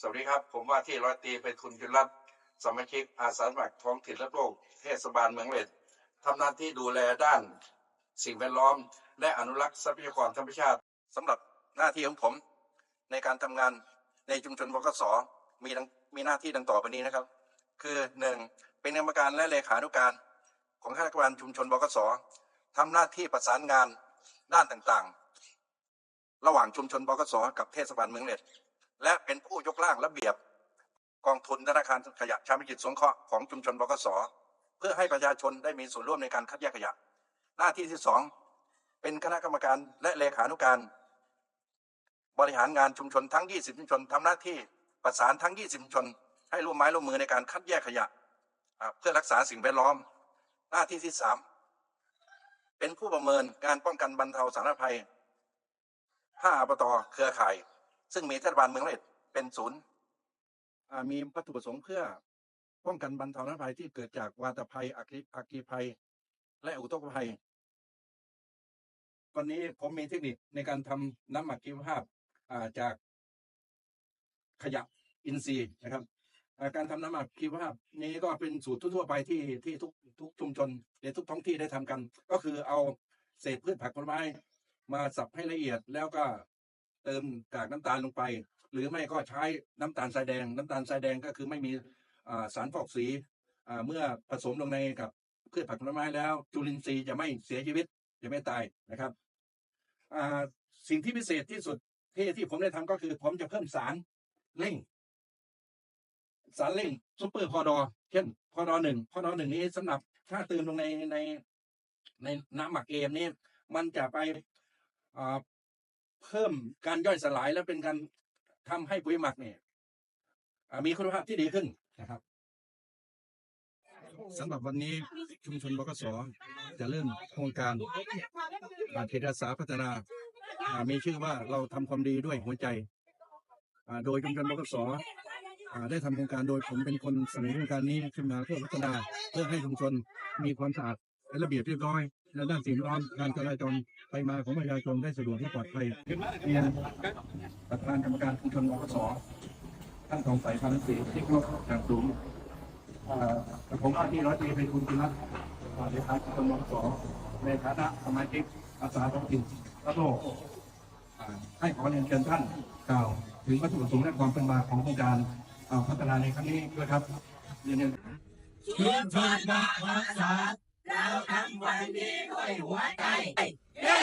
สวัสดีครับ ผมว่าที่ร้อยตีเป็นทุนจุรัตสมาชิกอาสาสมัครท้องถิ่นและโลกเทศบาลเมืองเลดทำหน้าที่ดูแลด้านสิ่งแวดล้อม และอนุรักษ์ทรัพยากรธรรมชาติสำหรับหน้าที่ของผม ในการทำงานในชุมชนบกสมีดังมีหน้าที่ดังต่อไปนี้นะครับ คือหนึ่งเป็นกรรมการและเลขานุการ ของข้าราชการชุมชนบกสทำหน้าที่ประสานงานด้านต่างๆ ระหว่างชุมชนบกสกับเทศบาลเมืองเลด และเป็นผู้ยกร่างระเบียบ กองทุนธนาคารขยะชาติกิจสงเคราะห์ของชุมชนบกสเพื่อให้ประชาชนได้มีส่วนร่วมในการคัดแยกขยะ หน้าที่ที่สองเป็นคณะกรรมการและเลขานุการ บริหารงานชุมชนทั้ง 20 ชุมชนทำหน้าที่ประสานทั้ง 20 ชุมชน ให้ร่วมไม้ร่วมมือในการคัดแยกขยะ เพื่อรักษาสิ่งแวดล้อม หน้าที่ที่สามเป็นผู้ประเมินการป้องกันบรรเทาสาธารณภัยห้าอบตเครือข่าย ซึ่งมีเทศบาลเมืองเลดเป็นศูนย์มีวัตถุประสงค์เพื่อป้องกันบรรเทาสาธาภัยที่เกิดจากวาตภัยอัคคีอัคคีภัย และอุทกภัยตอนนี้ผมมีเทคนิคในการทำน้ำหมักชีวภาพาจากขยะอินทรีย์นะครับ การทำน้ำหมักชีวภาพนี้ก็เป็นสูตรทั่วไปที่ที่ทุกทุกชุมชนในทุกท้องที่ได้ทำกัน ก็คือเอาเศษพืชผักผลไม้มาสับให้ละเอียดแล้วก็ เติมกากน้ำตาลลงไป หรือไม่ก็ใช้น้ำตาลทรายแดง น้ำตาลทรายแดงก็คือไม่มีสารฟอกสีเมื่อผสมลงในกับพืชผักผลไม้แล้ว จุลินทรีย์จะไม่เสียชีวิตจะไม่ตายนะครับสิ่งที่พิเศษที่สุดที่ที่ผมได้ทำก็คือ ผมจะเพิ่มสารเร่ง สารเร่งซูเปอร์พอดอเช่นพอดอหนึ่งพอดอหนึ่งนี้สำหรับถ้าเติมลงในในในน้ำหมักเอมนี่มันจะไป เพิ่มการย่อยสลายและเป็นการทำให้ปุ๋ยหมักเนี่ยมีคุณภาพที่ดีขึ้นนะครับสำหรับวันนี้ชุมชนบกสจะเริ่มโครงการอ่าเขตอาสาพัฒนา มีชื่อว่าเราทำความดีด้วยหัวใจ โดยชุมชนบกสได้ทำโครงการโดยผมเป็นคนเสนอโครงการนี้ขึ้นมาเพื่อพัฒนา เพื่อให้ชุมชนมีความสะอาด ระเบียบเรียบร้อยและด้านสิ่งแวดล้อมการจราจรไปมาของประชาชนได้สะดวกและปลอดภัยเรียนประธานกรรมการชุมชนวสท่านของสายพันธุ์สีที่เคารพอย่างสูงผมว่าที่ร้อยตรีเป็นคุณจุนัทอ่าเลขาชุมชนวสในฐานะสมาชิกอาสาท้องถิ่นและโลกให้ขอเรียนเชิญท่านกล่าว ถึงวัตถุประสงค์และความเป็นมาของโครงการอพัฒนาในครั้งนี้ด้วยครับเรียนเชิญชุมชนบางภาษา เราทำวันนี้ด้วยหัวใจเย้